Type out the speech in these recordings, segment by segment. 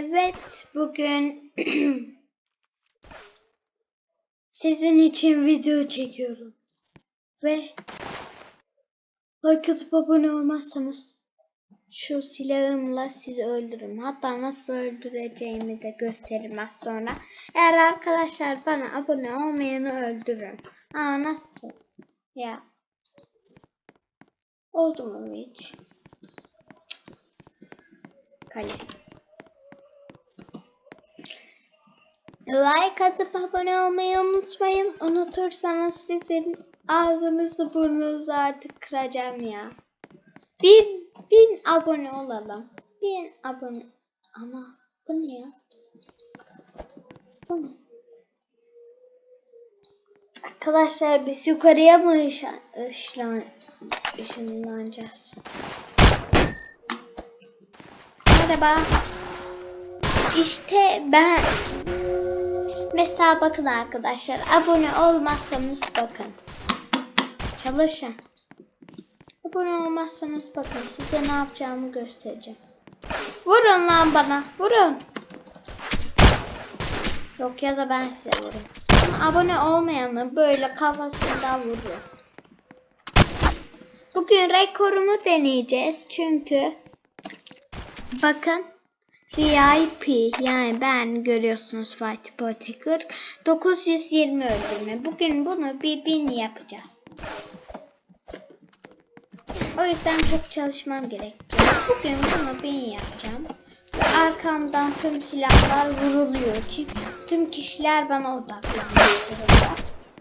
Evet, bugün sizin için video çekiyorum. Ve like atıp abone olmazsanız şu silahımla sizi öldürürüm. Hatta nasıl öldüreceğimi de gösteririm az sonra. Eğer arkadaşlar bana abone olmayanı öldürürüm. Aa nasıl? Ya. Oldu mu hiç? Kale. Like atıp abone olmayı unutmayın. Unutursanız sizin ağzınızı burnunuzu artık kıracağım ya. Bin, bin abone olalım. Bin abone. Ama bu ne ya? Bu ne? Arkadaşlar biz yukarıya mı ışın, ışın, ışınlanacağız? Merhaba. İşte ben mesela bakın arkadaşlar abone olmazsanız bakın. Çalışın. Abone olmazsanız bakın size ne yapacağımı göstereceğim. Vurun lan bana. Vurun. Yok ya da ben size vurayım. Ama abone olmayanı böyle kafasından vuruyor. Bugün rekorumu deneyeceğiz çünkü bakın VIP yani ben görüyorsunuz Fatih Portekur 920 öldürme. Bugün bunu bir bin yapacağız. O yüzden çok çalışmam gerekecek. Bugün bunu bin yapacağım. Arkamdan tüm silahlar vuruluyor. Çünkü tüm kişiler bana odaklanmış durumda.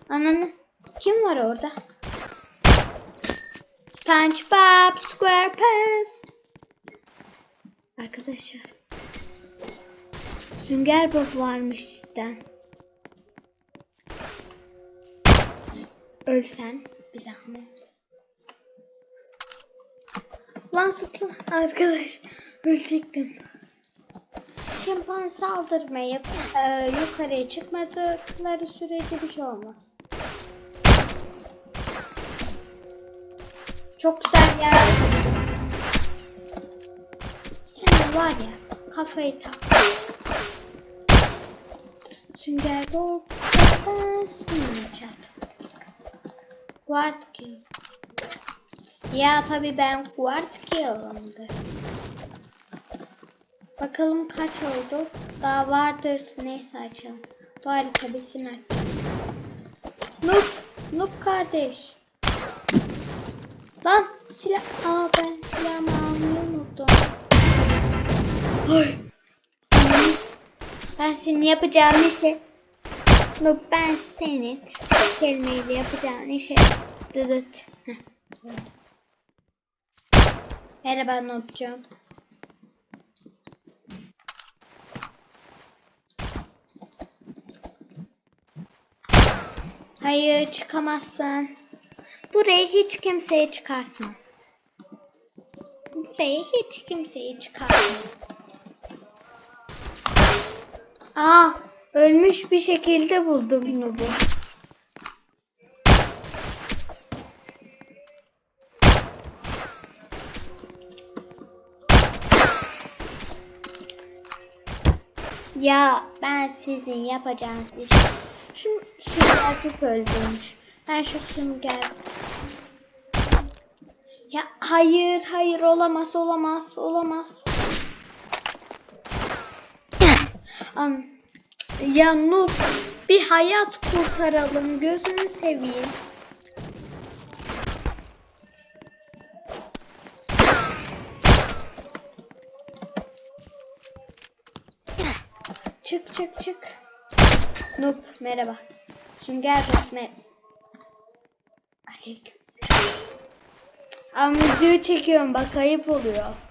Ananı kim var orada? SpongeBob SquarePants. Arkadaşlar. Sünger Bob varmış cidden. Ölsen bir zahmet. Lan sıkla arkadaş ölecektim. Şampan saldırmayıp e, yukarıya çıkmadıkları sürece bir şey olmaz. Çok güzel yer. Sen var ya kafayı tak. Sünger Bob sürmeyeceğim. Guard kill. Ya tabi ben guard kill'ımdır. Bakalım kaç oldu. Daha vardır. Neyse açalım. Bu harikabesini aç. Noob. Noob kardeş. Lan silah. Aa ben silahımı almayı unuttum. Ay. Ben senin yapacağın işe. Noob ben senin bu kelimeyle yapacağın işe. Dıdıt. Merhaba Noob'cum. Hayır çıkamazsın. Burayı hiç kimseye çıkartma. Burayı hiç kimseye çıkartma. Aa, ölmüş bir şekilde buldum Noob'u. Ya ben sizin yapacağınız iş. Şu sünger çok öldürmüş. Ben şu sünger. Ya hayır hayır olamaz olamaz olamaz. Am, ya Noob bir hayat kurtaralım gözünü seveyim. Çık çık çık. Noob merhaba. Sünger Bob mer Aleykümselam. Ama videoyu çekiyorum bak ayıp oluyor.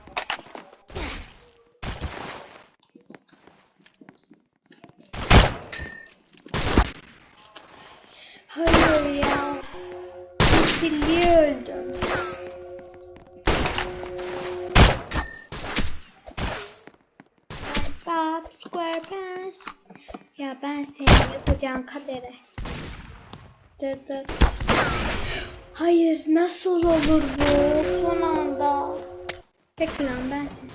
Ya ben seni yapacağım kadere. Dıt dıt. Hayır nasıl olur bu son anda. Peki lan ben seni.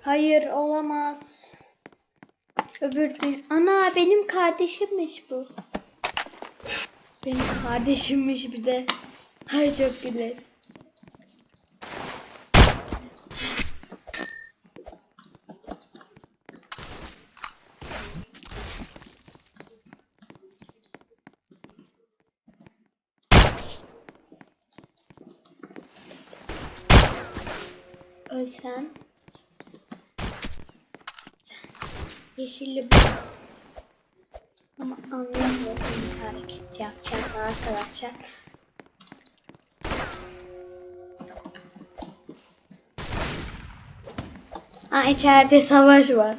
Hayır olamaz. Öbür gün. Ana benim kardeşimmiş bu. Benim kardeşimmiş bir de. Ay çok gülerim. Güzel. Ölsem. Yeşilli bu. Ama anlamıyorum hareket yapacak arkadaşlar. Aa içeride savaş var.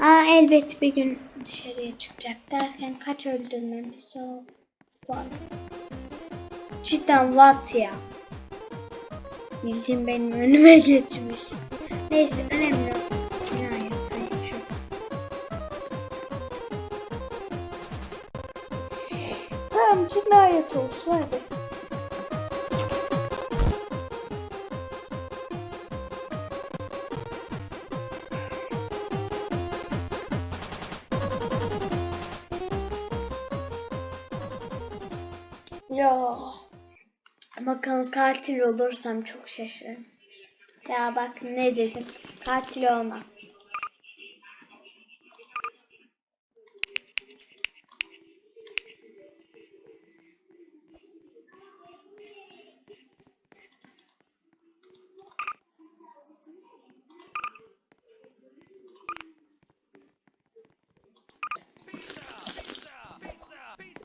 Aa elbet bir gün dışarıya çıkacak derken kaç öldürmemiz var. Cidden what ya. Bildiğin benim önüme geçmiş. Neyse önemli şu. Tamam cinayet olsun hadi. Ya. Bakalım katil olursam çok şaşırırım. Ya bak ne dedim. Katil olmam.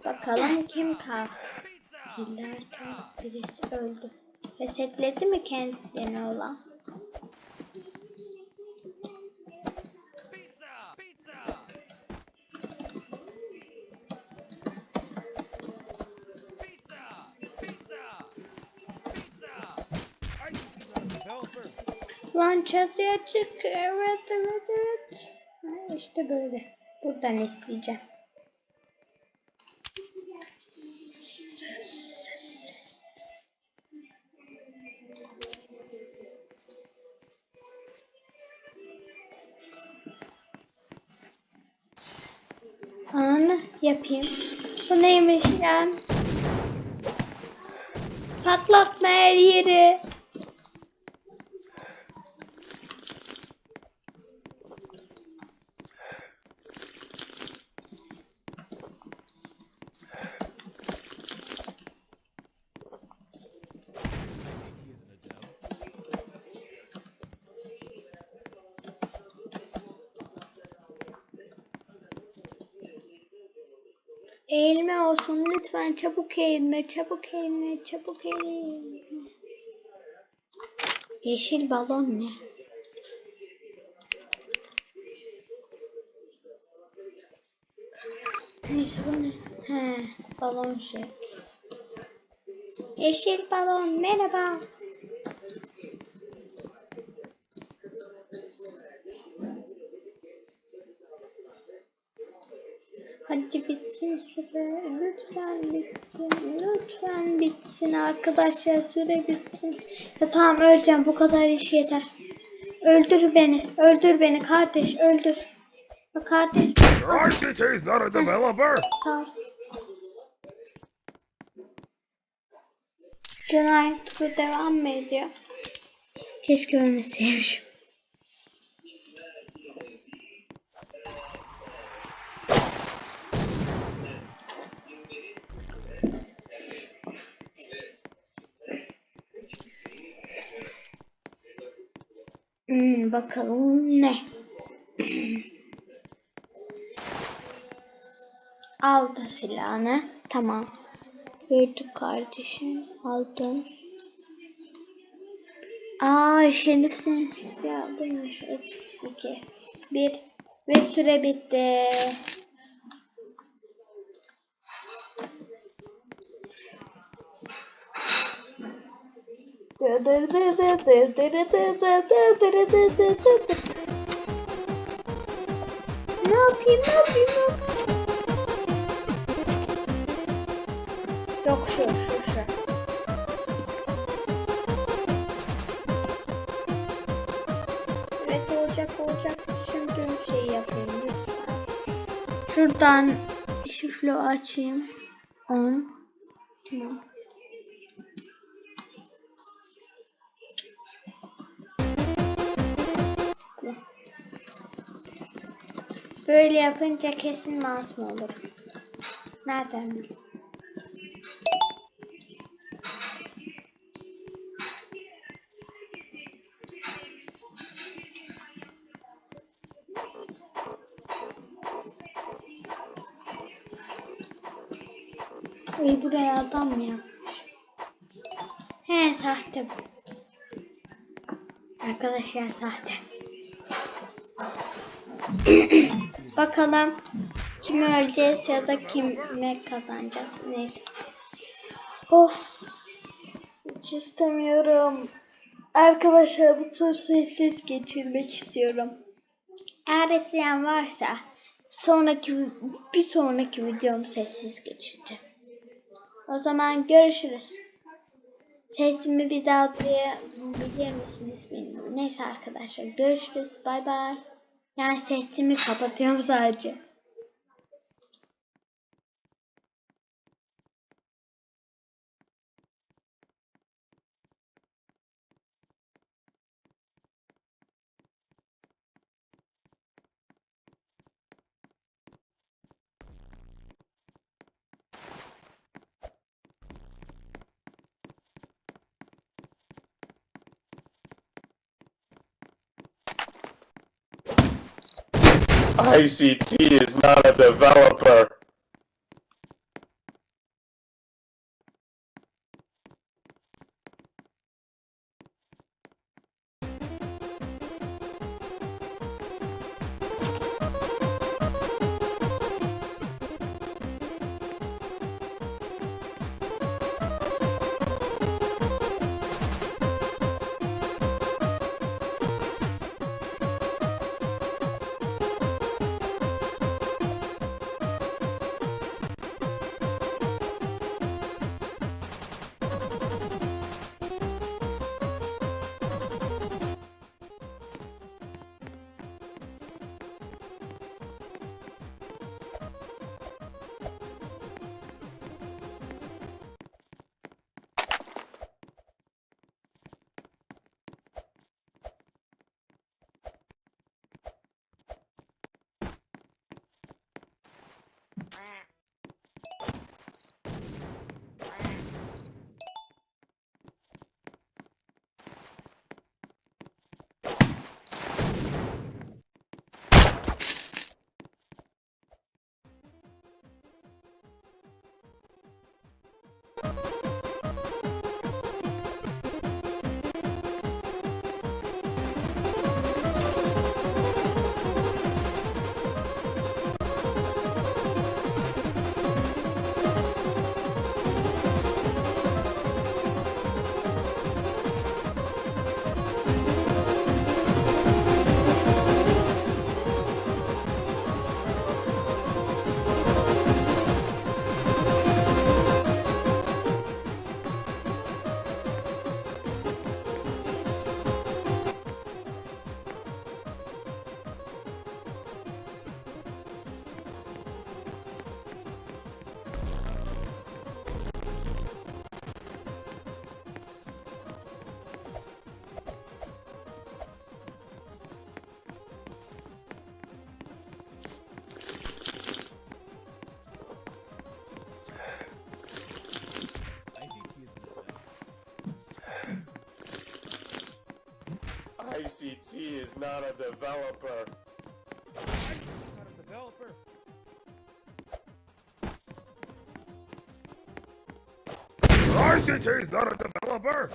Bakalım kim katillerken birisi öldü. Resetledi mi kendini olan? Lan çatıya çık. Evet evet evet. Ha, işte böyle. Buradan isteyeceğim. Yapayım. Bu neymiş ya? Patlatma her yeri. Eğilme olsun lütfen çabuk eğilme çabuk eğilme çabuk eğilme. Yeşil balon ne? Neyse bu ne? He balon şey. Yeşil balon merhaba. Hadi bitsin süre. Lütfen bitsin. Lütfen bitsin arkadaşlar. Süre bitsin. Ya tamam öleceğim. Bu kadar iş yeter. Öldür beni. Öldür beni kardeş. Öldür. Ya kardeş is not a developer! sağ ol. Cinayet bu devam mı ediyor? Keşke ölmeseymişim. Hmm, bakalım ne? Aldı silahını. Tamam. Gördük kardeşim. Aldım. Aa şerifsin ya buymuş. 3, 2, 1 ve süre bitti. Ne yapayım ne yapayım ne yapayım? Yok şu şu şu. Evet olacak olacak. Şimdi bir şey yapayım lütfen. Şuradan şiflo açayım. 10. Tamam. Böyle yapınca kesin masum olur. Nereden? İyi buraya adam mı yapmış? He sahte bu. Arkadaşlar sahte. Bakalım kimi öleceğiz ya da kime kazanacağız. Neyse. Of. Hiç istemiyorum. Arkadaşlar bu tur sessiz geçirmek istiyorum. Eğer isteyen varsa sonraki bir sonraki videom sessiz geçireceğim. O zaman görüşürüz. Sesimi bir daha duyabilir misiniz bilmiyorum. Neyse arkadaşlar görüşürüz. Bay bay. Yani sesimi kapatıyorum sadece. ICT is not a developer. ICT is not a developer. ICT not a developer. ICT is not a developer.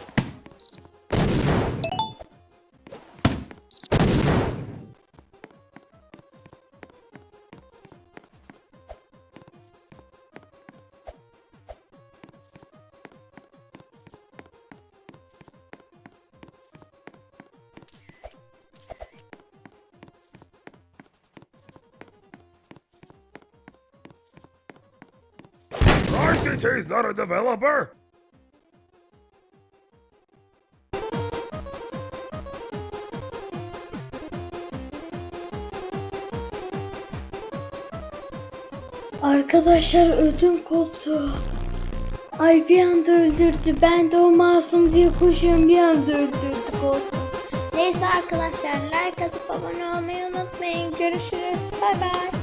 ICT is not a developer. Arkadaşlar ödüm koptu. Ay bir anda öldürdü. Ben de o masum diye koşuyorum bir anda öldürdü korktum. Neyse arkadaşlar like atıp abone olmayı unutmayın. Görüşürüz. Bay bay.